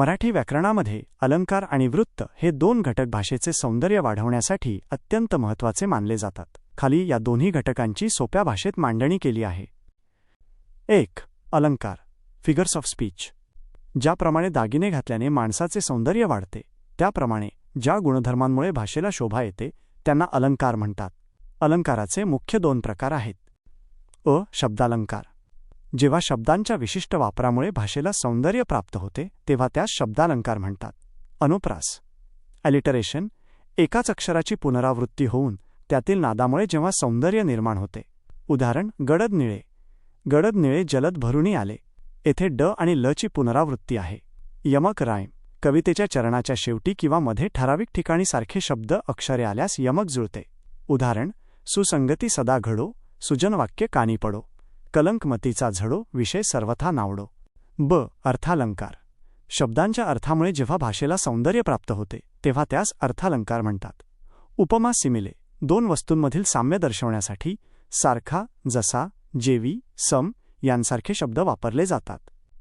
मराठी व्याकरणामध्ये अलंकार आणि वृत्त हे दोन घटक भाषेचे सौंदर्य वाढवण्यासाठी अत्यंत महत्त्वाचे मानले जातात. खाली या दोन्ही घटकांची सोप्या भाषेत मांडणी केली आहे. एक अलंकार फिगर्स ऑफ स्पीच ज्याप्रमाणे दागिने घातल्याने माणसाचे सौंदर्य वाढते त्याप्रमाणे ज्या गुणधर्मांमुळे भाषेला शोभा येते त्यांना अलंकार म्हणतात. अलंकाराचे मुख्य दोन प्रकार आहेत. अ शब्दालंकार जेव्हा शब्दांच्या विशिष्ट वापरामुळे भाषेला सौंदर्य प्राप्त होते तेव्हा त्यास शब्दालंकार म्हणतात. अनुप्रास. ॲलिटरेशन एकाच अक्षराची पुनरावृत्ती होऊन त्यातील नादामुळे जेव्हा सौंदर्य निर्माण होते. उदाहरण गडद निळे. गडद निळे जलद भरूनी आले. येथे ड आणि ल ची पुनरावृत्ती आहे. यमक रायम कवितेच्या चरणाच्या शेवटी किंवा मध्ये ठराविक ठिकाणी सारखे शब्द अक्षरे आल्यास यमक जुळते. उदाहरण सुसंगती सदा घडो सुजनवाक्य कानी पडो. कलंकमतीचा झडो विषय सर्वथा नावडो. ब. अर्थालंकार. शब्दांच्या अर्थामुळे जेव्हा भाषेला सौंदर्य प्राप्त होते तेव्हा त्यास अर्थालंकार म्हणतात. उपमा सिमिले. दोन वस्तूंमधील साम्य दर्शवण्यासाठी सारखा जसा जेवी सम यांसारखे शब्द वापरले जातात.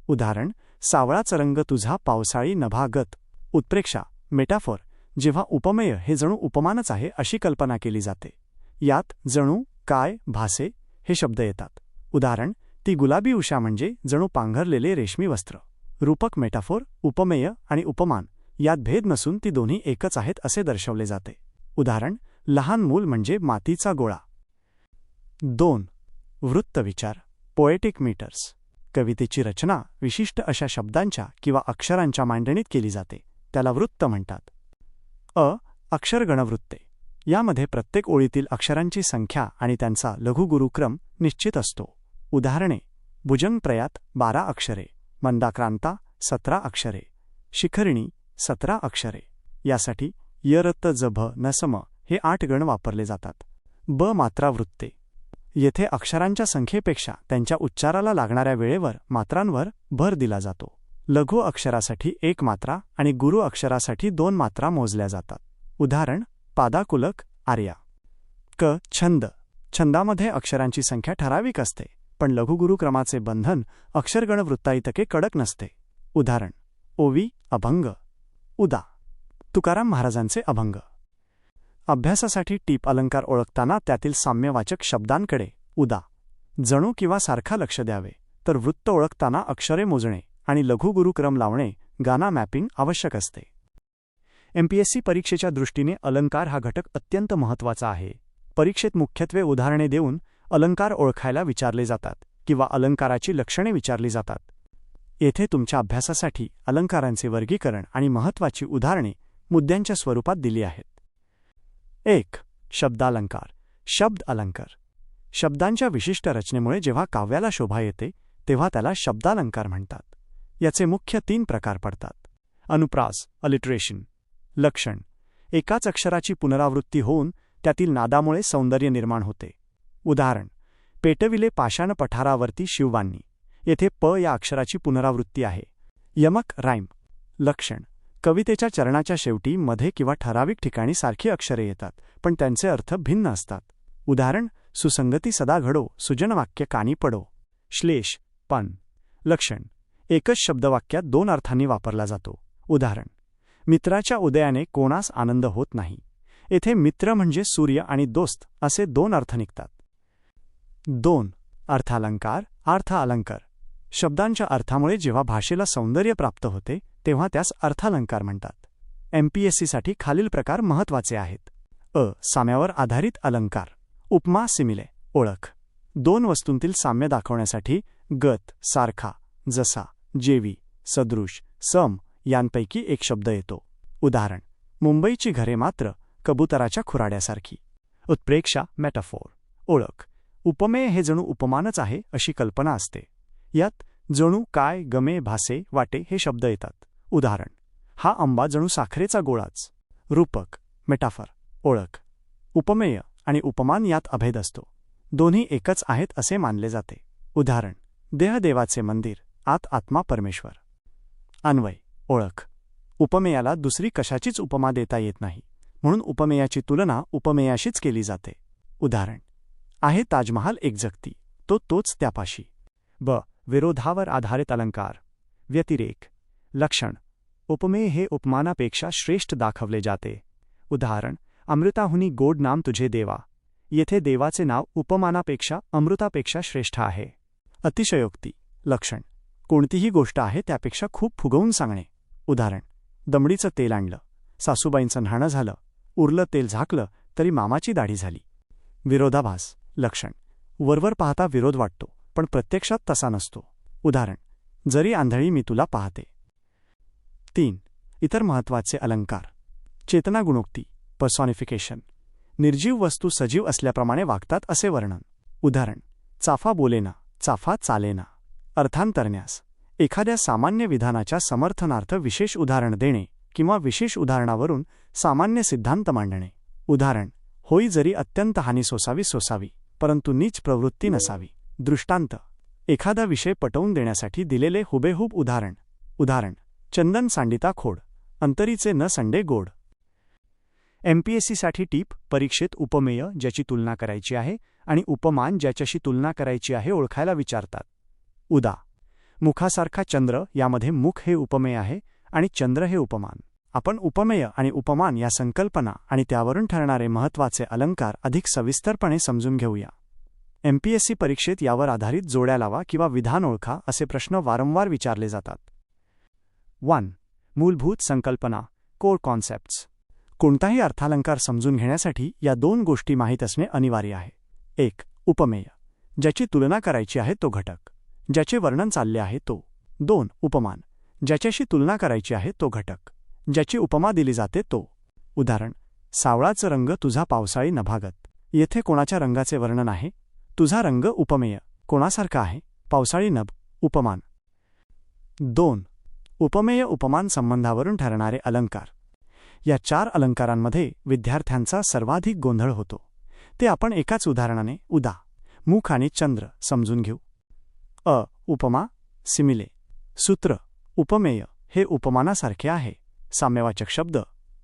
उदाहरण सावळाच रंग तुझा पावसाळी नभागत उत्प्रेक्षा मेटाफोर. जेव्हा उपमेय हे जणू उपमानच आहे अशी कल्पना केली जाते. यात जणू काय भासे हे शब्द येतात. उदाहरण ती गुलाबी उषा म्हणजे जणू पांघरलेले रेशमी वस्त्र. रूपक मेटाफोर उपमेय आणि उपमान यात भेद नसून ती दोन्ही एकच आहेत असे दर्शवले जाते. उदाहरण लहान मूल म्हणजे मातीचा गोळा. दोन वृत्तविचार पोएटिक मीटर्स कवितेची रचना विशिष्ट अशा शब्दांच्या किंवा अक्षरांच्या मांडणीत केली जाते. त्याला वृत्त म्हणतात. अ अक्षरगणवृत्ते यामध्ये प्रत्येक ओळीतील अक्षरांची संख्या आणि त्यांचा लघुगुरुक्रम निश्चित असतो. उदाहरणे भुजंगप्रयात बारा अक्षरे मंदाक्रांता सतरा अक्षरे शिखरिणी सतरा अक्षरे. यासाठी यरत जभ नसम हे आठ गण वापरले जातात. ब मात्रा वृत्ते येथे अक्षरांच्या संख्येपेक्षा त्यांच्या उच्चाराला लागणाऱ्या वेळेवर मात्रांवर भर दिला जातो. लघु अक्षरासाठी एक मात्रा आणि गुरु अक्षरासाठी दोन मात्रा मोजल्या जातात. उदाहरण पादाकुलक आर्या. क छंद. छंदामध्ये अक्षरांची संख्या ठराविक असते. पण लघुगुरुक्रमाचे बंधन अक्षरगण वृत्ताइतके कडक नसते. उदाहरण ओवी अभंग. उदा तुकाराम महाराजांचे अभंग. अभ्यासासाठी टीप अलंकार ओळखताना त्यातील साम्यवाचक शब्दांकडे उदा जणू किंवा सारखा लक्ष द्यावे तर वृत्त ओळखताना अक्षरे मोजणे आणि लघुगुरुक्रम लावणे गाना मॅपिंग आवश्यक असते. एमपीएससी परीक्षेच्या दृष्टीने अलंकार हा घटक अत्यंत महत्त्वाचा आहे. परीक्षेत मुख्यत्वे उदाहरणे देऊन अलंकार ओळखायला विचारले जातात किंवा अलंकाराची लक्षणे विचारली जातात. येथे तुमच्या अभ्यासासाठी अलंकारांचे वर्गीकरण आणि महत्त्वाची उदाहरणे मुद्द्यांच्या स्वरूपात दिली आहेत. एक शब्दालंकार शब्द अलंकार. शब्दांच्या विशिष्ट रचनेमुळे जेव्हा काव्याला शोभा येते तेव्हा त्याला शब्दालंकार म्हणतात. याचे मुख्य तीन प्रकार पडतात. अनुप्रास अलिट्रेशन. लक्षण. एकाच अक्षराची पुनरावृत्ती होऊन त्यातील नादामुळे सौंदर्य निर्माण होते. उदाहरण पेटविले पाषाण पठारावरती शिवबांनी येथे प या अक्षराची पुनरावृत्ती आहे. यमक राईम लक्षण कवितेच्या चरणाच्या शेवटी मध्ये किंवा ठराविक ठिकाणी सारखी अक्षरे येतात पण त्यांचे अर्थ भिन्न असतात. उदाहरण सुसंगती सदा घडो सुजनवाक्य कानी पडो. श्लेष पण लक्षण एकच शब्दवाक्यात दोन अर्थांनी वापरला जातो. उदाहरण मित्राच्या उदयाने कोणास आनंद होत नाही. येथे मित्र म्हणजे सूर्य आणि दोस्त असे दोन अर्थ निघतात. दोन. अर्थालंकार अर्थ अलंकार शब्दांच्या अर्थामुळे जेव्हा भाषेला सौंदर्य प्राप्त होते तेव्हा त्यास अर्थालंकार म्हणतात. एमपीएससीसाठी खालील प्रकार महत्त्वाचे आहेत. अ. साम्यावर आधारित अलंकार. उपमा सिमिले. ओळख. दोन वस्तूंतील साम्य दाखवण्यासाठी गत सारखा जसा जेवी सदृश सम यांपैकी एक शब्द येतो. उदाहरण. मुंबईची घरे मात्र कबुतराच्या खुराड्यासारखी. उत्प्रेक्षा मेटाफोर ओळख. उपमेय हे जणू उपमानच आहे अशी कल्पना असते. यात जणू काय गमे भासे वाटे हे शब्द येतात. उदाहरण हा आंबा जणू साखरेचा गोळाच. रूपक मेटाफर ओळख. उपमेय आणि उपमान यात अभेद असतो. दोन्ही एकच आहेत असे मानले जाते. उदाहरण देहदेवाचे मंदिर आत आत्मा परमेश्वर. अन्वय ओळख. उपमेयाला दुसरी कशाचीच उपमा देता येत नाही म्हणून उपमेयाची तुलना उपमेयाशीच केली जाते. उदाहरण आहे ताजमहाल एक जगती. तो तोच त्यापाशी. ब. विरोधावर आधारित अलंकार. व्यतिरेक. लक्षण. उपमेय हे उपमानापेक्षा श्रेष्ठ दाखवले जाते. उदाहरण. अमृताहुनी गोड नाम तुझे देवा. येथे देवाचे नाव उपमानापेक्षा अमृतापेक्षा श्रेष्ठ आहे. अतिशयोक्ती. लक्षण. कोणतीही गोष्ट आहे त्यापेक्षा खूप फुगवून सांगणे. उदाहरण. दमडीचं तेल आणलं. सासूबाईंचं न्हाणं झालं. उरलं तेल झाकलं तरी मामाची दाढी झाली. विरोधाभास. लक्षण. वरवर पाहता विरोध वाटतो पण प्रत्यक्षात तसा नसतो. उदाहरण जरी आंधळी मी तुला पाहते. तीन इतर महत्त्वाचे अलंकार. चेतना गुणोक्ती पर्सॉनिफिकेशन निर्जीव वस्तू सजीव असल्याप्रमाणे वागतात असे वर्णन. उदाहरण चाफा बोलेना चाफा चालेना. अर्थांतरण्यास एखाद्या सामान्य विधानाच्या समर्थनार्थ विशेष उदाहरण देणे किंवा विशेष उदाहरणावरून सामान्य सिद्धांत मांडणे. उदाहरण होई जरी अत्यंत हानी सोसावी सोसावी. परंतु नीच प्रवृत्ती नसावी. दृष्टांत. एखादा विषय पटवून देण्यासाठी दिलेले हुबेहूब उदाहरण. उदाहरण. चंदन सांडिता खोड. अंतरीचे न संडे गोड. एमपीएससीसाठी टीप परीक्षेत उपमेय ज्याची तुलना करायची आहे आणि उपमान ज्याच्याशी तुलना करायची आहे ओळखायला विचारतात. उदा. मुखासारखा चंद्र यामध्ये मुख हे उपमेय आहे आणि चंद्र हे उपमान. आपण उपमेय आणि उपमान या संकल्पना आणि त्यावरून ठरणारे महत्त्वाचे अलंकार अधिक सविस्तरपणे समजून घेऊया. एमपीएससी परीक्षेत यावर आधारित जोड्या लावा किंवा विधान ओळखा असे प्रश्न वारंवार विचारले जातात. वन. मूलभूत संकल्पना. कोर कॉन्सेप्ट्स कोणताही अर्थालंकार समजून घेण्यासाठी या दोन गोष्टी माहीत असणे अनिवार्य आहे. एक. उपमेय. ज्याची तुलना करायची आहे तो घटक. ज्याचे वर्णन चालले आहे तो. दोन. उपमान. ज्याच्याशी तुलना करायची आहे तो घटक. ज्याची उपमा दिली जाते तो. उदाहरण सावळाचं रंग तुझा पावसाळी नभागत. येथे कोणाच्या रंगाचे वर्णन आहे? तुझा रंग उपमेय. कोणासारखा आहे? पावसाळी नभ उपमान. दोन उपमेय उपमान संबंधावरून ठरणारे अलंकार. या चार अलंकारांमध्ये विद्यार्थ्यांचा सर्वाधिक गोंधळ होतो. ते आपण एकाच उदाहरणाने उदा मुख आणि चंद्र समजून घेऊ. अ उपमा सिमिले. सूत्र उपमेय हे उपमानासारखे आहे. साम्यवाचक शब्द.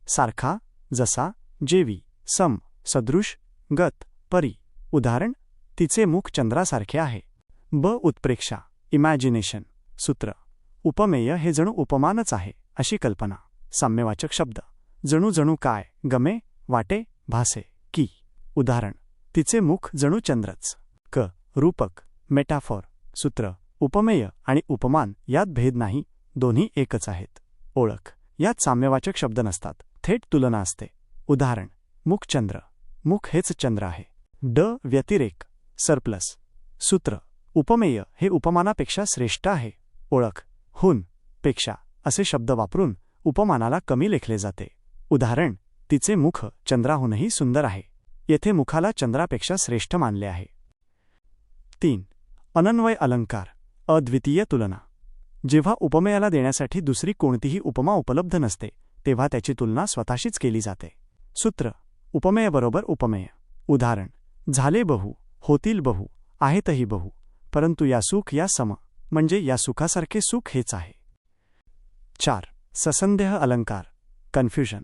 सारखा जसा जेवी सम सदृश गत परी. उदाहरण तिचे मुख चंद्रासारखे आहे. ब. उत्प्रेक्षा इमॅजिनेशन. सूत्र उपमेय हे जणू उपमानच आहे अशी कल्पना. साम्यवाचक शब्द. जणू जणू काय गमे वाटे भासे की. उदाहरण तिचे मुख जणू चंद्रच. क. रूपक मेटाफॉर. सूत्र उपमेय आणि उपमान यात भेद नाही दोन्ही एकच आहेत. ओळख यात साम्यवाचक शब्द नसतात. थेट तुलना असते. उदाहरण मुख चंद्र. मुख हेच चंद्र आहे. ड व्यतिरेक सरप्लस. सूत्र उपमेय हे उपमानापेक्षा श्रेष्ठ आहे. ओळख हुनपेक्षा असे शब्द वापरून उपमानाला कमी लेखले जाते. उदाहरण तिचे मुख चंद्राहूनही सुंदर आहे. येथे मुखाला चंद्रापेक्षा श्रेष्ठ मानले आहे. तीन अनन्वय अलंकार अद्वितीय तुलना. जेव्हा उपमेयाला देण्यासाठी दुसरी कोणतीही उपमा उपलब्ध नसते तेव्हा त्याची तुलना स्वतःशीच केली जाते. सूत्र उपमेयबरोबर उपमेय. उदाहरण झाले बहु होतील बहु आहेतही बहु परंतु या सुख या सम म्हणजे या सुखासारखे सुख हेच आहे. चार ससंदेह अलंकार कन्फ्युजन.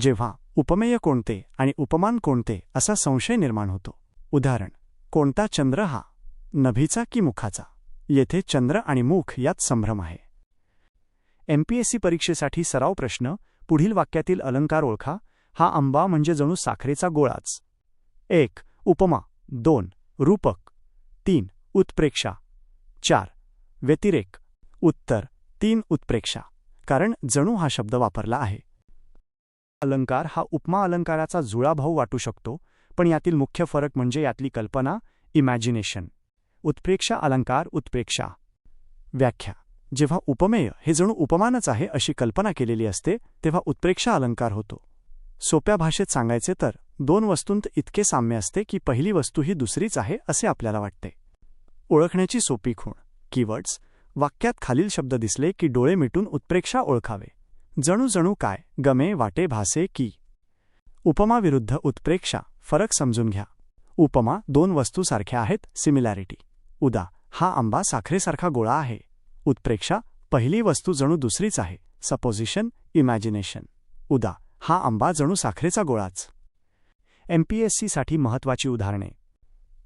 जेव्हा उपमेय कोणते आणि उपमान कोणते असा संशय निर्माण होतो. उदाहरण कोणता चंद्र हा नभीचा की मुखाचा? येथे चंद्र आणि मुख यात संभ्रम आहे. एमपीएससी परीक्षेसाठी सराव प्रश्न पुढील वाक्यातील अलंकार ओळखा हा आंबा म्हणजे जणू साखरेचा गोळाच. एक उपमा. दोन रूपक. तीन उत्प्रेक्षा. चार व्यतिरेक. उत्तर तीन उत्प्रेक्षा. कारण जणू हा शब्द वापरला आहे. अलंकार हा उपमा अलंकाराचा जुळाभाऊ वाटू शकतो पण यातील मुख्य फरक म्हणजे यातली कल्पना इमॅजिनेशन. उत्प्रेक्षा अलंकार उत्प्रेक्षा. व्याख्या. जेव्हा उपमेय हे जणू उपमानच आहे अशी कल्पना केलेली असते तेव्हा उत्प्रेक्षा अलंकार होतो. सोप्या भाषेत सांगायचे तर दोन वस्तूंत इतके साम्य असते की पहिली वस्तू ही दुसरीच आहे असे आपल्याला वाटते. ओळखण्याची सोपी खूण. कीवर्ड्स वाक्यात खालील शब्द दिसले की डोळे मिटून उत्प्रेक्षा ओळखावे. जणू जणू काय गमे वाटे भासे की. उपमाविरुद्ध उत्प्रेक्षा. फरक समजून घ्या. उपमा दोन वस्तू सारख्या आहेत सिमिलॅरिटी उदा हा आंबा साखरेसारखा गोळा आहे. उत्प्रेक्षा पहिली वस्तू जणू दुसरीच आहे. Supposition imagination. उदा हा आंबा जणू साखरेचा गोळाच. एमपीएससीसाठी महत्वाची उदाहरणे.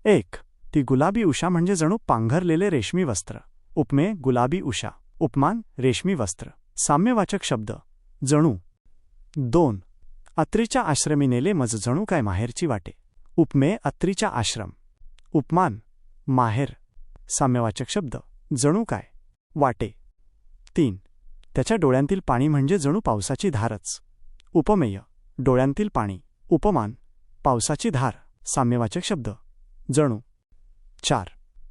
एक ती गुलाबी उषा म्हणजे जणू पांघरलेले रेशमी वस्त्र. उपमे गुलाबी उषा. उपमान रेशमी वस्त्र. साम्यवाचक शब्द. जणू. दोन अत्रीच्या आश्रमी नेले मज जणू काय माहेरची वाटे. उपमे अत्रीच्या आश्रम. उपमान माहेर. साम्यवाचक शब्द. जणू काय? वाटे. तीन. त्याच्या डोळ्यांतील पाणी म्हणजे जणू पावसाची धारच. उपमेय. डोळ्यांतील पाणी. उपमान. पावसाची धार. साम्यवाचक शब्द. जणू. चार.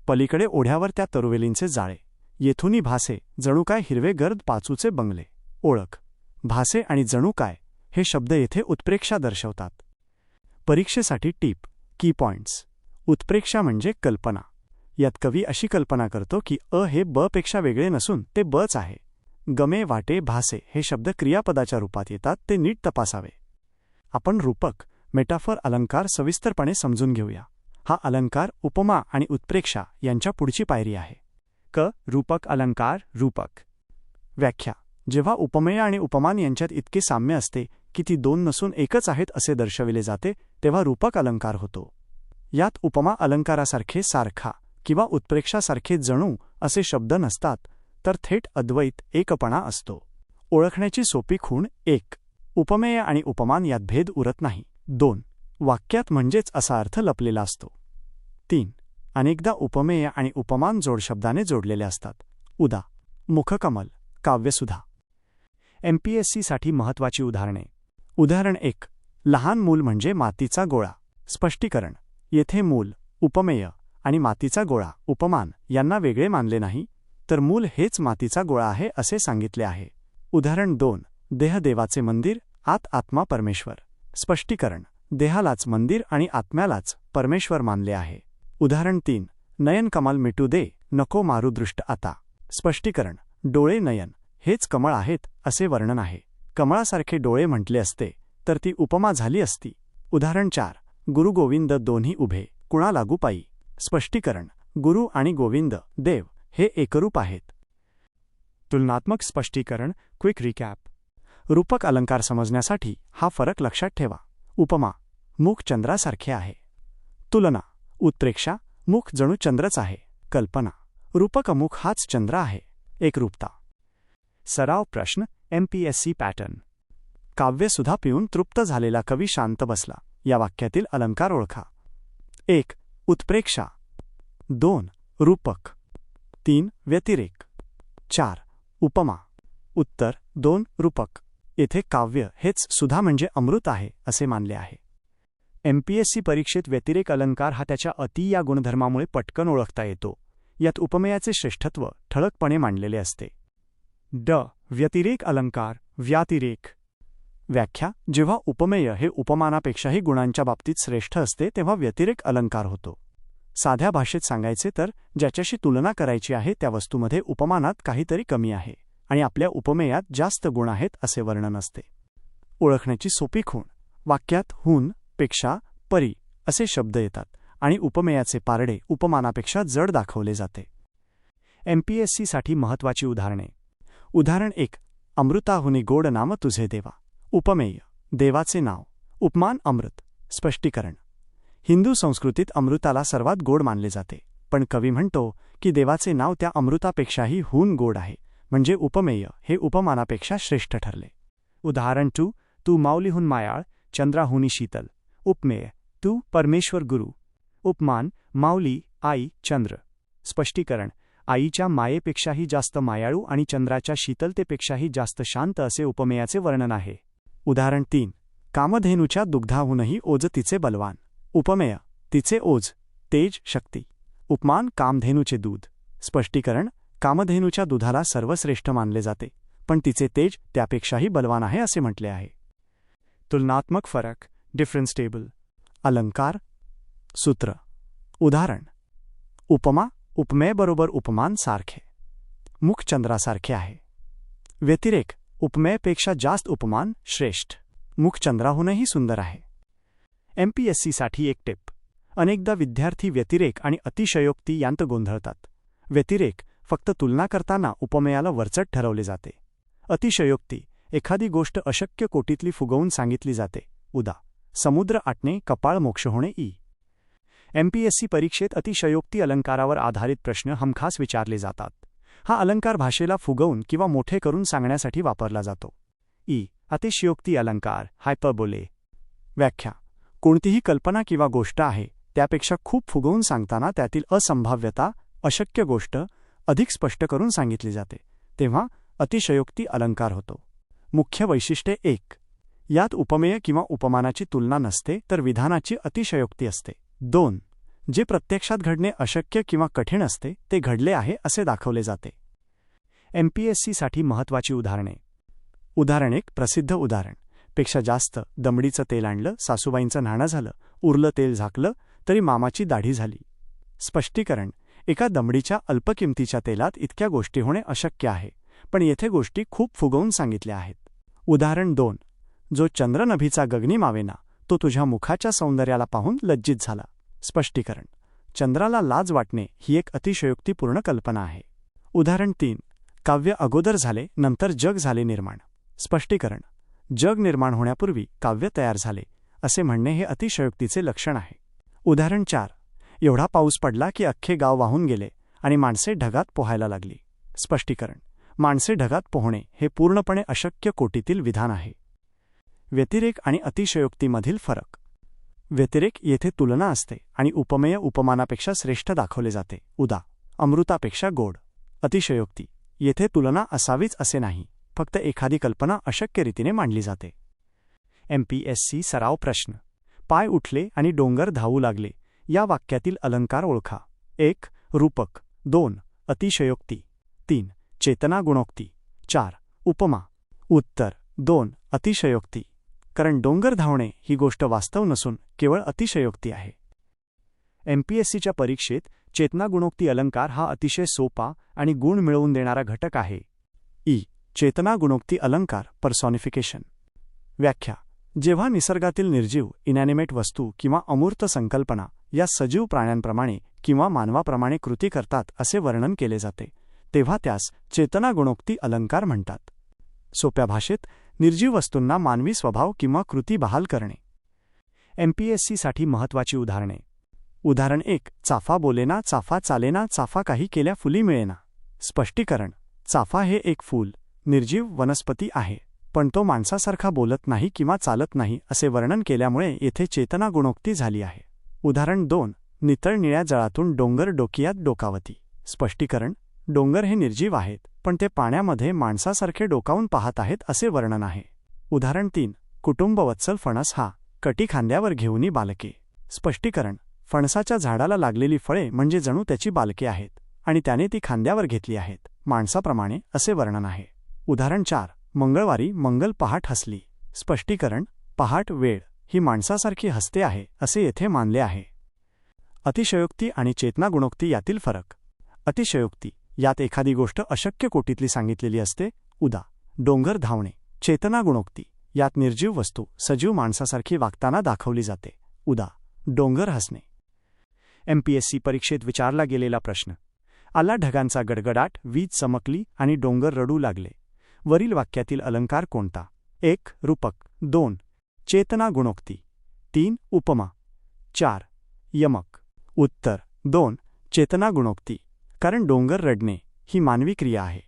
पलीकडे ओढ्यावर त्या तरुवेलींचे जाळे. येथूनी भासे. जणू काय हिरवे गर्द पाचूचे बंगले. ओळख. भासे आणि जणू काय? हे शब्द येथे उत्प्रेक्षा दर्शवतात. परीक्षेसाठी टीप. की पॉइंट्स. उत्प्रेक्षा म्हणजे कल्पना. यात कवी अशी कल्पना करतो की अ हे ब पेक्षा वेगळे नसून ते बच आहे. गमे वाटे भासे हे शब्द क्रियापदाच्या रूपात येतात ते नीट तपासावे. आपण रूपक मेटाफर अलंकार सविस्तरपणे समजून घेऊया. हा अलंकार उपमा आणि उत्प्रेक्षा यांच्या पुढची पायरी आहे. क रूपक अलंकार रूपक. व्याख्या. जेव्हा उपमेय आणि उपमान यांच्यात इतके साम्य असते की ती दोन नसून एकच आहेत असे दर्शविले जाते तेव्हा रूपक अलंकार होतो. यात उपमा अलंकारासारखे सारखा. किंवा उत्प्रेक्षासारखे जणू असे शब्द नसतात तर थेट अद्वैत एकपणा असतो. ओळखण्याची सोपी खूण एक. उपमेय आणि उपमान यात भेद उरत नाही. दोन. वाक्यात म्हणजेच असा अर्थ लपलेला असतो. तीन. अनेकदा उपमेय आणि उपमान जोडशब्दाने जोडलेले असतात. उदा. मुखकमल. काव्यसुधा. एमपीएससीसाठी महत्वाची उदाहरणे. उदाहरण एक. लहान मूल म्हणजे मातीचा गोळा. स्पष्टीकरण. येथे मूल. उपमेय. आणि मातीचा गोळा उपमान यांना वेगळे मानले नाही तर मूल हेच मातीचा गोळा आहे असे सांगितले आहे. उदाहरण दोन देहदेवाचे मंदिर आत आत्मा परमेश्वर. स्पष्टीकरण देहालाच मंदिर आणि आत्म्यालाच परमेश्वर मानले आहे. उदाहरण तीन नयन कमाल मिटू दे नको मारू दृष्ट आता. स्पष्टीकरण डोळे नयन हेच कमळ आहेत असे वर्णन आहे. कमळासारखे डोळे म्हटले असते तर ती उपमा झाली असती. उदाहरण चार गुरुगोविंद दोन्ही उभे कुणा लागू पायी? स्पष्टीकरण. गुरु आणि गोविंद देव हे एकरूप आहेत. तुलनात्मक स्पष्टीकरण क्विक रिकॅप. रूपक अलंकार समजण्यासाठी हा फरक लक्षात ठेवा. उपमा मुख चंद्रासारखे आहे. तुलना उत्प्रेक्षा मुख जणू चंद्रच आहे. कल्पना रूपक मुख हाच चंद्र आहे. एकरूपता. सराव प्रश्न एमपीएससी पॅटर्न काव्यसुद्धा पिऊन तृप्त झालेला कवी शांत बसला. या वाक्यातील अलंकार ओळखा. एक उत्प्रेक्षा. दोन रूपक. तीन व्यतिरेक. चार उपमा. उत्तर दोन रूपक. येथे काव्य हेच सुधा म्हणजे अमृत आहे असे मानले आहे. एमपीएससी परीक्षेत व्यतिरेक अलंकार हा त्याच्या अति या गुणधर्मामुळे पटकन ओळखता येतो. यात उपमेयाचे श्रेष्ठत्व ठळकपणे मांडलेले असते. ड. व्यतिरेक अलंकार व्यातिरेक. व्याख्या जेव्हा उपमेय हे उपमानापेक्षाही गुणांच्या बाबतीत श्रेष्ठ असते तेव्हा व्यतिरेक अलंकार होतो. साध्या भाषेत सांगायचे तर ज्याच्याशी तुलना करायची आहे त्या वस्तूमध्ये उपमानात काहीतरी कमी आहे आणि आपल्या उपमेयात जास्त गुण आहेत असे वर्णन असते. ओळखण्याची सोपी खूण वाक्यात हून पेक्षा परी असे शब्द येतात आणि उपमेयाचे पारडे उपमानापेक्षा जड दाखवले जाते. एमपीएससीसाठी महत्वाची उदाहरणे. उदाहरण एक अमृताहुनी गोड नाम तुझे देवा. उपमेय देवाचे नाव उपमान अमृत स्पष्टीकरण. हिंदू संस्कृतीत अमृताला सर्वात गोड मानले जाते पण कवी म्हणतो की देवाचे नाव त्या अमृतापेक्षाही हून गोड आहे म्हणजे उपमेय हे उपमानापेक्षा श्रेष्ठ ठरले. उदाहरण टू तू माऊलीहून मायाळ चंद्राहुनी शीतल. उपमेय तू परमेश्वर गुरु. उपमान माऊली आई चंद्र. स्पष्टीकरण आईच्या मायेपेक्षाही जास्त मायाळू आणि चंद्राच्या शीतलतेपेक्षाही जास्त शांत असे उपमेयाचे वर्णन आहे. उदाहरण तीन. कामधेनूच्या दुग्धाहूनही ओज तिचे बलवान. उपमेय तिचे ओज तेज शक्ती. उपमान कामधेनूचे दूध. स्पष्टीकरण कामधेनूच्या दुधाला सर्वश्रेष्ठ मानले जाते पण तिचे तेज त्यापेक्षाही बलवान आहे असे म्हटले आहे. तुलनात्मक फरक डिफरन्स टेबल अलंकार सूत्र. उदाहरण. उपमा उपमेयबरोबर उपमान सारखे. मुखचंद्रासारखे आहे. व्यतिरेक. उपमेयपेक्षा जास्त उपमान श्रेष्ठ. मुख चंद्राहूनही सुंदर आहे. एमपीएससीसाठी एक टिप. अनेकदा विद्यार्थी व्यतिरेक आणि अतिशयोक्ती यांत गोंधळतात. व्यतिरेक फक्त तुलना करताना उपमेयाला वरचट ठरवले जाते. अतिशयोक्ती एखादी गोष्ट अशक्य कोटीतली फुगवून सांगितली जाते. उदा. समुद्र आटणे कपाळ मोक्ष होणे ई. एमपीएससी परीक्षेत अतिशयोक्ती अलंकारावर आधारित प्रश्न हमखास विचारले जातात. हा अलंकार भाषेला फुगवून किंवा मोठे करून सांगण्यासाठी वापरला जातो. ई. अतिशयोक्ती अलंकार हायपरबोले. व्याख्या. कोणतीही कल्पना किंवा गोष्ट आहे त्यापेक्षा खूप फुगवून सांगताना त्यातील असंभाव्यता अशक्य गोष्ट अधिक स्पष्ट करून सांगितली जाते. तेव्हा अतिशयोक्ती अलंकार होतो. मुख्य वैशिष्ट्ये एक. यात उपमेय किंवा उपमानाची तुलना नसते तर विधानाची अतिशयोक्ती असते. दोन. जे प्रत्यक्षात घडणे अशक्य किंवा कठीण असते ते घडले आहे असे दाखवले जाते. एमपीएससीसाठी महत्त्वाची उदाहरणे. उदाहरण एक प्रसिद्ध उदाहरण. पेक्षा जास्त दमडीचं तेल आणलं सासूबाईंचं नाणं झालं उरलं तेल झाकलं तरी मामाची दाढी झाली. स्पष्टीकरण एका दमडीच्या अल्पकिमतीच्या तेलात इतक्या गोष्टी होणे अशक्य आहे पण येथे गोष्टी खूप फुगवून सांगितल्या आहेत. उदाहरण दोन जो चंद्रनभीचा गगनी मावेना तो तुझ्या मुखाच्या सौंदर्याला पाहून लज्जित झाला. स्पष्टीकरण चंद्राला लाज वाटणे ही एक अतिशयोक्तीपूर्ण कल्पना आहे. उदाहरण तीन काव्य अगोदर झाले नंतर जग झाले निर्माण. स्पष्टीकरण. जग निर्माण होण्यापूर्वी काव्य तयार झाले असे म्हणणे हे अतिशयोक्तीचे लक्षण आहे. उदाहरण चार. एवढा पाऊस पडला की अख्खे गाव वाहून गेले आणि माणसे ढगात पोहायला लागली. स्पष्टीकरण. माणसे ढगात पोहणे हे पूर्णपणे अशक्य कोटीतील विधान आहे. व्यतिरेक आणि अतिशयोक्तीमधील फरक. व्यतिरेक येथे तुलना असते आणि उपमेय उपमानापेक्षा श्रेष्ठ दाखवले जाते. उदा. अमृतापेक्षा गोड. अतिशयोक्ती. येथे तुलना असावीच असे नाही. फक्त एखादी कल्पना अशक्य रीतीने मांडली जाते. एमपीएससी सराव प्रश्न. पाय उठले आणि डोंगर धावू लागले. या वाक्यातील अलंकार ओळखा. एक रूपक. दोन अतिशयोक्ती. तीन चेतना गुणोक्ती. चार उपमा. उत्तर. दोन अतिशयोक्ती. कारण डोंगर धावणे ही गोष्ट वास्तव नसून केवळ अतिशयोक्ती आहे. एमपीएससीच्या परीक्षेत चेतना गुणोक्ती अलंकार हा अतिशय सोपा आणि गुण मिळवून देणारा घटक आहे. ई. चेतना गुणोक्ती अलंकार पर्सॉनिफिकेशन व्याख्या. जेव्हा निसर्गातील निर्जीव इनॅनिमेट वस्तू किंवा अमूर्त संकल्पना या सजीव प्राण्यांप्रमाणे किंवा मानवाप्रमाणे कृती करतात असे वर्णन केले जाते तेव्हा त्यास चेतना गुणोक्ती अलंकार म्हणतात. सोप्या भाषेत निर्जीव वस्तूंना मानवी स्वभाव किंवा कृती बहाल करणे. एमपीएससीसाठी महत्त्वाची उदाहरणे. उदाहरण एक चाफा बोलेना चाफा चालेना चाफा काही केल्या फुली मिळेना. स्पष्टीकरण चाफा हे एक फूल निर्जीव वनस्पती आहे पण तो माणसासारखा बोलत नाही किंवा चालत नाही असे वर्णन केल्यामुळे येथे चेतना गुणोक्ती झाली आहे. उदाहरण दोन नितळ निळ्या जळातून डोंगर डोकियात डोकावती. स्पष्टीकरण डोंगर हे निर्जीव आहेत पण ते पाण्यामध्ये माणसासारखे डोकावून पाहत आहेत असे वर्णन आहे. उदाहरण तीन कुटुंबवत्सल फणस हा कटी खांद्यावर घेऊनी बालके. स्पष्टीकरण फणसाच्या झाडाला लागलेली फळे म्हणजे जणू त्याची बालके आहेत आणि त्याने ती खांद्यावर घेतली आहेत. माणसाप्रमाणे असे वर्णन आहे. उदाहरण चार. मंगळवारी मंगल पहाट हसली. स्पष्टीकरण पहाट वेळ. ही माणसासारखी हसते आहे असे येथे मानले आहे. अतिशयोक्ती आणि चेतना गुणोक्ती यातील फरक. अतिशयोक्ती यात एखादी गोष्ट अशक्य कोटीतली सांगितलेली असते उदा. डोंगर धावणे. चेतना गुणोक्ती यात निर्जीव वस्तू सजीव माणसासारखी वागताना दाखवली जाते उदा. डोंगर हसणे. एमपीएससी परीक्षेत विचारला गेलेला प्रश्न. आला ढगांचा गडगडाट वीज चमकली आणि डोंगर रडू लागले. वरील वाक्यातील अलंकार कोणता? एक रूपक. दोन चेतना गुणोक्ती. तीन उपमा. चार यमक. उत्तर. दोन चेतना गुणोक्ती. कारण डोंगर रडणे ही मानवी क्रिया आहे.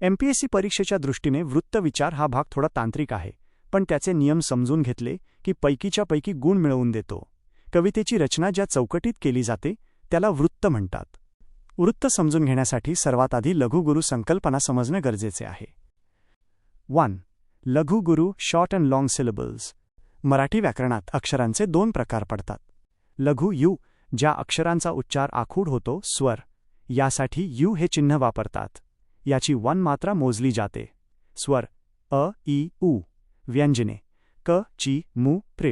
एमपीएससी परीक्षेच्या दृष्टीने वृत्तविचार हा भाग थोडा तांत्रिक आहे पण त्याचे नियम समजून घेतले की पैकीच्या पैकी गुण मिळवून देतो. कवितेची रचना ज्या चौकटीत केली जाते त्याला वृत्त म्हणतात. वृत्त समजून घेण्यासाठी सर्वात आधी लघुगुरू संकल्पना समजणे गरजेचे आहे. One. लघुगुरू short and long syllables Marathi व्याकरणात अक्षरांचे दोन प्रकार पडतात. लघु यू ज्या अक्षरांचा उच्चार आखूड होतो स्वर. यासाठी यू हे चिन्ह वापरतात. याची वन मात्रा मोजली जाते. स्वर. अ ई उ. व्यंजने. क ची मु प्र.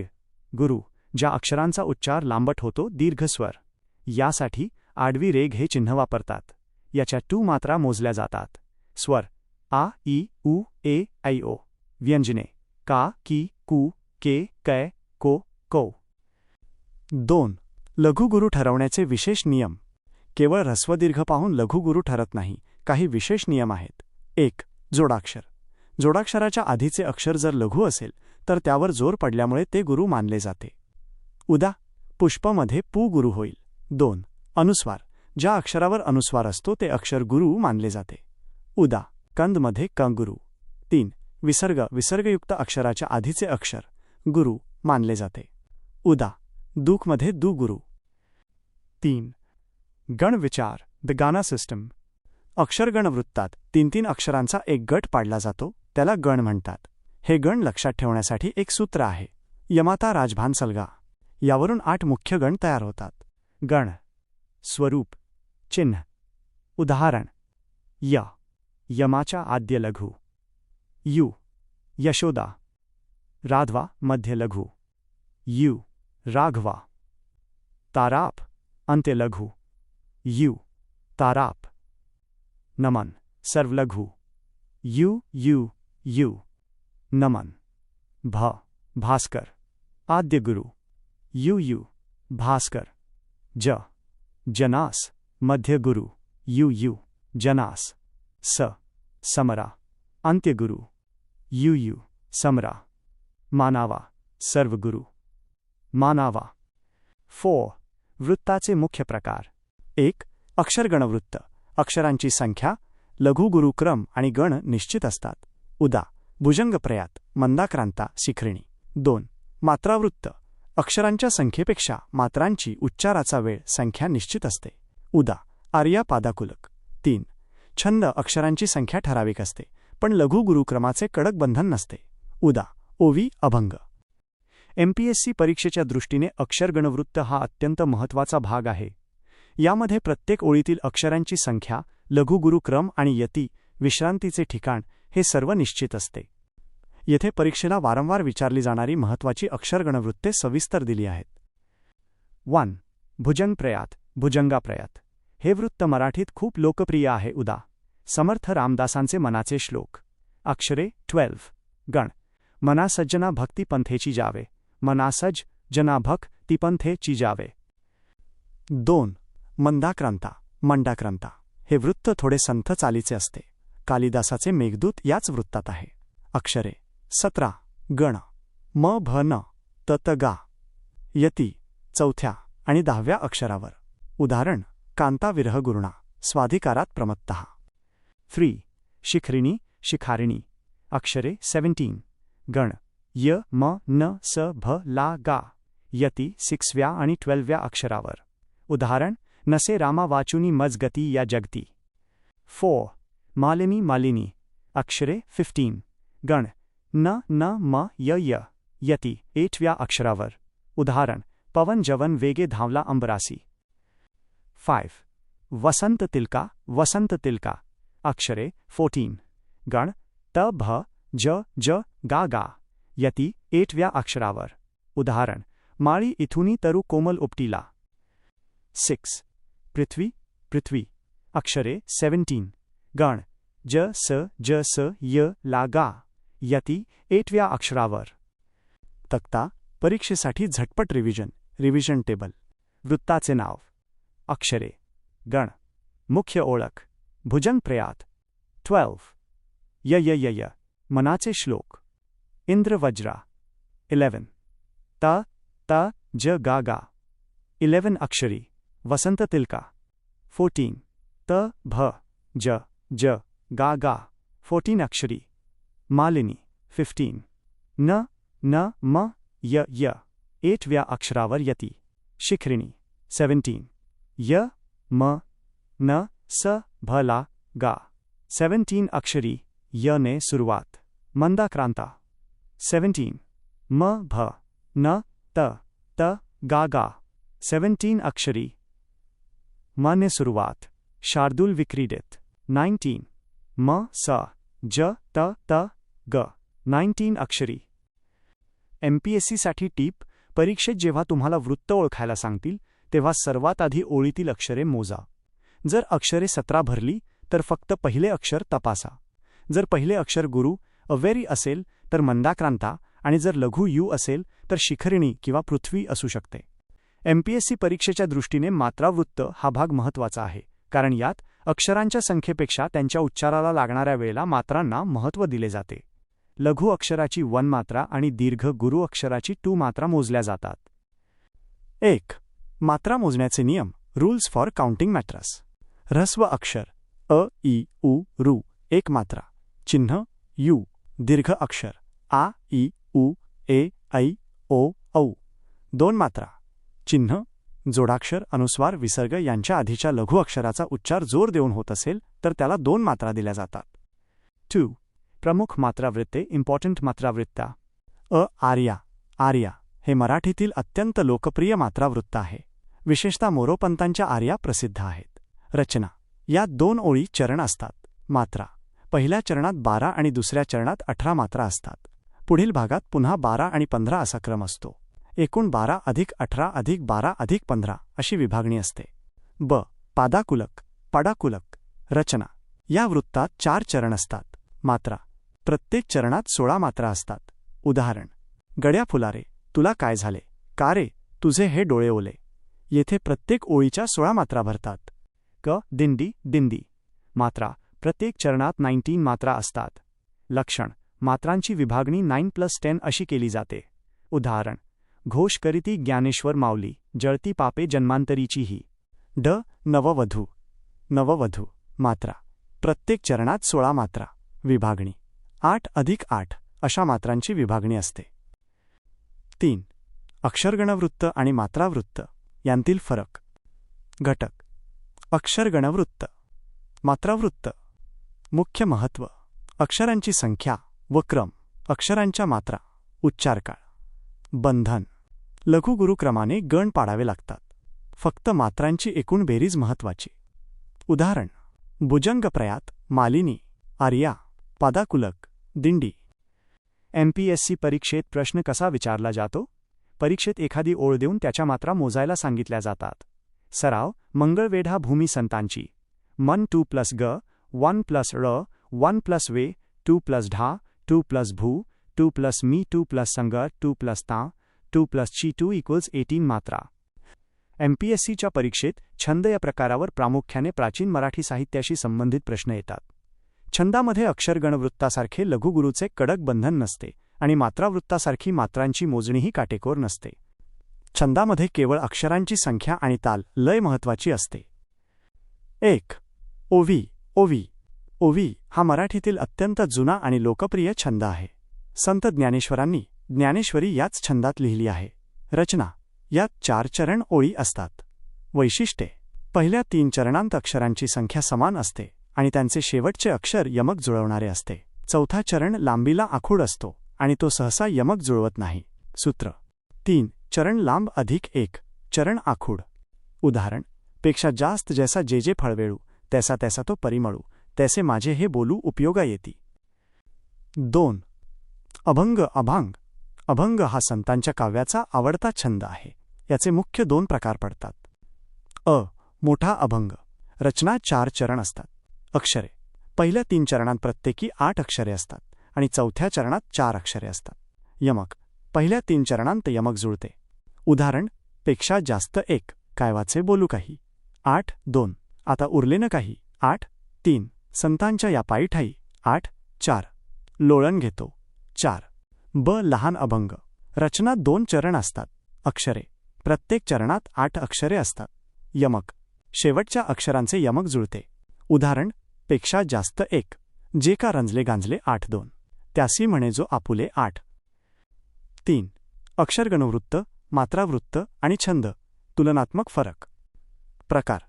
गुरु. ज्या अक्षरांचा उच्चार लांबट होतो दीर्घस्वर. यासाठी आडवी रेघ हे चिन्ह वापरतात. याच्या टू मात्रा मोजल्या जातात. स्वर आ ई उ ए ऐ ओ. व्यंजने का की कू के कै को कौ. दोन लघुगुरू ठरवण्याचे विशेष नियम. केवळ ह्रस्वदीर्घ पाहून लघुगुरू ठरत नाही. काही विशेष नियम आहेत. एक जोडाक्षर. जोडाक्षराच्या आधीचे अक्षर जर लघु असेल तर त्यावर जोर पडल्यामुळे ते गुरु मानले जाते. उदा पुष्पमध्ये पू गुरु होईल. दोन अनुस्वार. ज्या अक्षरावर अनुस्वार असतो ते अक्षर गुरु मानले जाते. उदा कंदमध्ये कंगुरू तीन विसर्ग. विसर्गयुक्त अक्षराच्या आधीचे अक्षर गुरु मानले जाते. उदा दूकमध्ये दु गुरु. तीन गण विचार. द गाना सिस्टम. अक्षरगण वृत्तात तीन तीन अक्षरांचा एक गट पाडला जातो त्याला गण म्हणतात. हे गण लक्षात ठेवण्यासाठी एक सूत्र आहे. यमाता राजभान सलगा यावरून आठ मुख्य गण तयार होतात. गण, स्वरूप, चिन्ह. उदाहरण, य, यमाच्या आद्य लघु. यु, यशोदा. राधवा, मध्य लघु. यु, राघवा. ताराप, अंत्य लघु. यु, ताराप. नमन, सर्वलघु. यु यु यु. नमन, भ, भास्कर. आद्य गुरु. यू यू भास्कर ज जनास मध्य गुरु यू जनास स समरा अंत्यगुरु यू यू समरा मानावा सर्वगुरु मानावा. फो वृत्ताचे मुख्य प्रकार. एक अक्षरगणवृत्त. अक्षरांची संख्या लघुगुरुक्रम आणि गण निश्चित असतात. उदा भुजंगप्रयात मंदाक्रांता शिखरिणी दोन मात्रावृत्त. अक्षरांच्या संख्येपेक्षा मात्रांची उच्चाराचा वेळ संख्या निश्चित असते. उदा आर्या पादाकुलक. तीन छंद अक्षरांची संख्या ठराविक असते पण लघु गुरुक्रमाचे कडक बंधन नसते. उदा ओवी अभंग. एमपीएससी परीक्षेच्या दृष्टीने अक्षरगणवृत्त हा अत्यंत महत्त्वाचा भाग आहे. यामध्ये प्रत्येक ओळीतील अक्षरांची संख्या लघुगुरुक्रम आणि यती विश्रांतीचे ठिकाण हे सर्व निश्चित असते. येथे परीक्षेला वारंवार विचारली जाणारी महत्त्वाची अक्षरगणवृत्ते सविस्तर दिली आहेत. वन. भुजंगप्रयात भुजंगाप्रयात हे वृत्त मराठीत खूप लोकप्रिय आहे उदा. समर्थ रामदासांचे मनाचे श्लोक. अक्षरे ट्वेल्व गण. मनासज्जना भक्ती पंथेची जावे. मनासज जनाभक तिपंथे पंथेची जावे. दोन. मंदाक्रांता मंडाक्रांता हे वृत्त थोडे संथ चालीचे असते. कालिदासाचे मेघदूत याच वृत्तात आहे. अक्षरे सतरा. गण. म भ न तत गा. यती. चौथ्या आणि दहाव्या अक्षरावर. उदाहरण कांता विरह गुरुणा. स्वाधिकारात प्रमत्त. थ्री शिखरिणी शिखारिणी. अक्षरे सेव्हन्टीन गण. य म न स भ ला गा. यती सिक्सव्या आणि ट्वेल्व्या अक्षरावर. उदाहरण नसे रामा वाचुनी मजगती या जगती. फोर मालिनी मालिनी. अक्षरे फिफ्टीन गण. न न, म, य य, यती, एटव्या अक्षरावर। उदाहरण, पवन जवन वेगे धावला अंबरासी। फाइव, वसंत तिलका वसंत तिलका। अक्षरे, फोर्टीन। गण, त, भ, ज ज, गा गा। यती, एटव्या अक्षरावर। उदाहरण, माळी इथुनी तरु कोमल उपटीला। सिक्स, पृथ्वी पृथ्वी। अक्षरे सेव्हन्टीन गण, ज, स ज, स, य, ला, गा। यती एटव्या अक्षरावर. तक्ता, परीक्षेसाठी झटपट रिव्हिजन रिव्हिजन टेबल वृत्ताचे नाव. अक्षरे. गण. मुख्य ओळख. भुजंग प्रयात. ट्वेल्व य य य य. मनाचे श्लोक. इंद्रवज्रा इलेवन त त, ज, गा गा. इलेवन अक्षरी. वसंत तिलका. फोर्टीन त, भ, ज ज, गा गा. फोर्टीन अक्षरी. मालिनी फिफ्टीन न न, म, य य. एटव्या अक्षरावर यती. शिखरिणी सेव्हन्टीन य, म, न, स, भ, ला, गा. सेव्हन्टीन अक्षरी, य ने सुरुवात. मंदाक्रांता. सेव्हन्टीन म, भ, न, त त, गा गा. सेव्हन्टीन अक्षरी, म ने सुरुवात. शार्दूल विक्रीडित. नाईन्टीन म, स, ज, त त ग. नाईन्टीन अक्षरी. एमपीएससीसाठी टीप परीक्षेत जेव्हा तुम्हाला वृत्त ओळखायला सांगतील तेव्हा सर्वात आधी ओळीतील अक्षरे मोजा. जर अक्षरे सतरा भरली तर फक्त पहिले अक्षर तपासा. जर पहिले अक्षर गुरु अवेरी असेल तर मंदाक्रांता आणि जर लघु यू असेल तर शिखरिणी किंवा पृथ्वी असू शकते. एमपीएससी परीक्षेच्या दृष्टीने मात्रावृत्त हा भाग महत्त्वाचा आहे कारण यात अक्षरांच्या संख्येपेक्षा त्यांच्या उच्चाराला लागणाऱ्या वेळेला मात्रांना महत्त्व दिले जाते. लघु अक्षराची वन मात्रा आणि दीर्घ गुरु अक्षराची टू मात्रा मोजल्या जातात. एक. मात्रा मोजण्याचे नियम रूल्स फॉर काउंटिंग मॅट्रस ह्रस्व अक्षर अ ई उ रू एक मात्रा. चिन्ह यू. दीर्घ अक्षर आ ई उ ए ऐ ओ औ. दोन मात्रा. चिन्ह जोडाक्षर अनुस्वार विसर्ग यांच्या आधीच्या लघु अक्षराचा उच्चार जोर देऊन होत असेल तर त्याला दोन मात्रा दिल्या जातात. टू प्रमुख मात्रावृत्ते इम्पॉर्टंट मात्रावृत्ता. अ आर्या. आर्या हे मराठीतील अत्यंत लोकप्रिय मात्रावृत्त आहे. विशेषतः मोरोपंतांच्या आर्या प्रसिद्ध आहेत. रचना. यात दोन ओळी चरण असतात. मात्रा. पहिल्या चरणात बारा आणि दुसऱ्या चरणात अठरा मात्रा असतात. पुढील भागात पुन्हा बारा आणि पंधरा असा क्रम असतो. एकूण बारा अधिक अठरा अधिक बारा अधिक पंधरा अशी विभागणी असते. ब. पादाकुलक. पडाकुलक. रचना. या वृत्तात चार चरण असतात. मात्रा. प्रत्येक चरणात सोळा मात्रा असतात. उदाहरण गड्या फुलारे तुला काय झाले? का रे? तुझे हे डोळे ओले. येथे प्रत्येक ओळीच्या सोळा मात्रा भरतात. क दिंडी दिंदी मात्रा प्रत्येक चरणात नाईन्टीन मात्रा असतात. लक्षण मात्रांची विभागणी नाईन प्लस टेन अशी केली जाते. उदाहरण घोष करीती ज्ञानेश्वर माऊली जळती पापे जन्मांतरीचीही. ड नववधू. नववधू मात्रा प्रत्येक चरणात सोळा मात्रा. विभागणी. आठ अधिक आठ अशा मात्रांची विभागणी असते. तीन. अक्षरगणवृत्त आणि मात्रावृत्त यांतील फरक. घटक. अक्षरगणवृत्त. मात्रावृत्त. मुख्य महत्त्व अक्षरांची संख्या व क्रम. अक्षरांच्या मात्रा. उच्चारकाळ. बंधन. लघुगुरुक्रमाने गण पाडावे लागतात. फक्त मात्रांची एकूण बेरीज महत्वाची. उदाहरण. भुजंगप्रयात मालिनी आर्या पादाकुलक दिंडी. एमपीएससी परीक्षेत प्रश्न कसा विचारला जातो? परीक्षेत एखादी ओळ देऊन त्याच्या मात्रा मोजायला सांगितल्या जातात. सराव मंगळवेढा भूमी संतांची. मन टू प्लस ग वन प्लस ळ वन प्लस वे टू प्लस ढा टू प्लस भू टू प्लस मी टू प्लस संग टू प्लस ता टू प्लस ची टू इक्वल्स एटीन मात्रा. एमपीएससीच्या परीक्षेत छंद या प्रकारावर प्रामुख्याने प्राचीन मराठी साहित्याशी संबंधित प्रश्न येतात. छंदामध्ये अक्षरगणवृत्तासारखे लघुगुरूचे कडक बंधन नसते आणि मात्रावृत्तासारखी मात्रांची मोजणीही काटेकोर नसते. छंदामध्ये केवळ अक्षरांची संख्या आणि ताल लय महत्वाची असते. एक ओवी ओवी. ओवी हा मराठीतील अत्यंत जुना आणि लोकप्रिय छंद आहे. संत ज्ञानेश्वरांनी ज्ञानेश्वरी याच छंदात लिहिली आहे. रचना यात चार चरण ओळी असतात. वैशिष्ट्ये पहिल्या तीन चरणांत अक्षरांची संख्या समान असते. आणि त्यांचे शेवटचे अक्षर यमक जुळवणारे असते. चौथा चरण लांबीला आखूड असतो आणि तो सहसा यमक जुळवत नाही. सूत्र. तीन. चरण लांब अधिक एक. चरण आखूड. उदाहरण. पेक्षा जास्त जैसा जे जे फळवेळू तैसा तैसा तो परिमळू तैसे माझे हे बोलू उपयोगा येती. दोन. अभंग अभांग. अभंग हा संतांच्या काव्याचा आवडता छंद आहे. याचे मुख्य दोन प्रकार पडतात. अ. मोठा अभंग. रचना चार चरण असतात. अक्षरे. पहिल्या तीन चरणांत प्रत्येकी आठ अक्षरे असतात आणि चौथ्या चरणात चार अक्षरे असतात. यमक. पहिल्या तीन चरणांत यमक जुळते. उदाहरणपेक्षा जास्त एक. कायवाचे बोलू काही. आठ दोन. आता उरले न काही. आठ तीन. संतांच्या या पायीठाई आठ चार. लोळण घेतो. चार. ब. लहान अभंग. रचना दोन चरण असतात. अक्षरे. प्रत्येक चरणात आठ अक्षरे असतात. यमक. शेवटच्या अक्षरांचे यमक जुळते. उदाहरण पेक्षा जास्त एक जे का रंजले गांजले आठ दोन. त्यासी म्हणे जो आपुले आठ. तीन अक्षरगणवृत्त मात्रावृत्त आणि छंद तुलनात्मक फरक. प्रकार.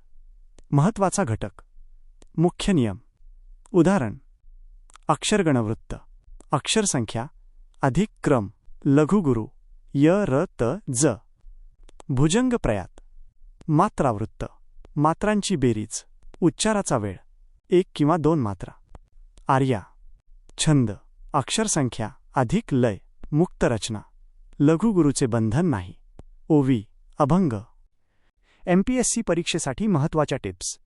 महत्त्वाचा घटक. मुख्य नियम. उदाहरण. अक्षरगणवृत्त. अक्षरसंख्या. अधिक क्रम. लघुगुरु. य र त ज. भुजंग प्रयात मात्रावृत्त. मात्रांची बेरीज. उच्चाराचा वेळ. एक किंवा दोन मात्रा. आर्या. छंद. अक्षरसंख्या. अधिक लय. मुक्त रचना. लघुगुरूचे बंधन नाही. ओवी. अभंग. एमपीएससी परीक्षेसाठी महत्त्वाच्या टिप्स.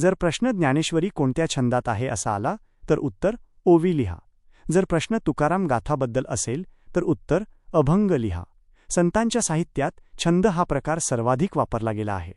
जर प्रश्न ज्ञानेश्वरी कोणत्या छंदात आहे असा आला तर उत्तर ओवी लिहा. जर प्रश्न तुकाराम गाथाबद्दल असेल तर उत्तर अभंग लिहा. संतांच्या साहित्यात छंद हा प्रकार सर्वाधिक वापरला गेला आहे.